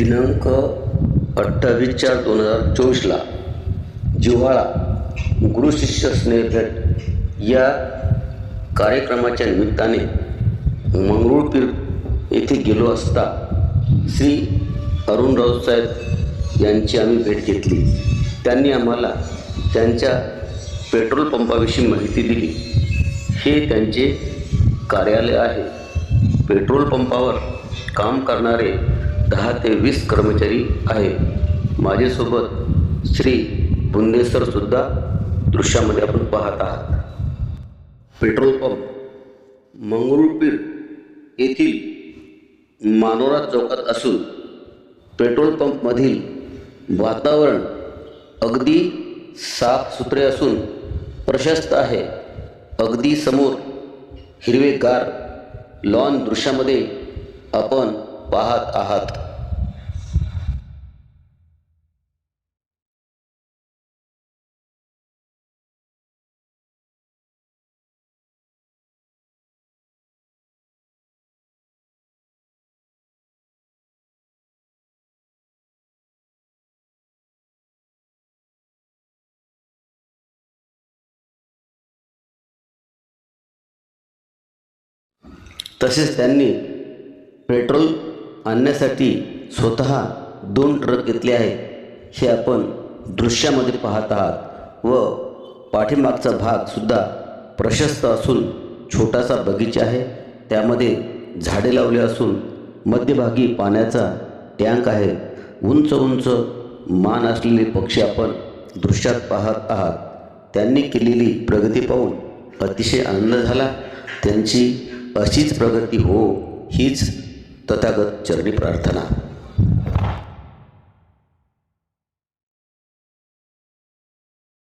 दिनांक अठ्ठावीस चार दोन हजार चोवीसला जिव्हाळा गुरुशिष्य स्नेहभेट या कार्यक्रमाच्या निमित्ताने मंगरुळपीर येथे गेलो असता श्री अरुण राऊतसाहेब यांची आम्ही भेट घेतली. त्यांनी आम्हाला त्यांच्या पेट्रोल पंपाविषयी माहिती दिली. हे त्यांचे कार्यालय आहे. पेट्रोल पंपावर काम करणारे दहा ते वीस कर्मचारी आहे. माझ्यासोबत श्री बुंदेसरसुद्धा दृश्यामध्ये आपण पाहत आहात. पेट्रोल पंप मंगरुळपीर येथील मानोरा चौकात असून पेट्रोल पंपमधील वातावरण अगदी साफसुथरे असून प्रशस्त आहे. अगदी समोर हिरवेगार लॉन दृश्यामध्ये आपण पाहत आहात. तसेच त्यांनी पेट्रोल आणण्यासाठी स्वतः दोन ट्रक घेतले आहेत. हे आपण दृश्यामध्ये पाहत आहात व पाठीमागचा भागसुद्धा प्रशस्त असून छोटासा बगीचा आहे. त्यामध्ये झाडे लावले असून मध्यभागी पाण्याचा टँक आहे. उंच उंच मान असलेले पक्षी आपण दृश्यात पाहत आहात. त्यांनी केलेली प्रगती पाहून अतिशय आनंद झाला. त्यांची अशीच प्रगती हो हीच तथागत चरणी प्रार्थना.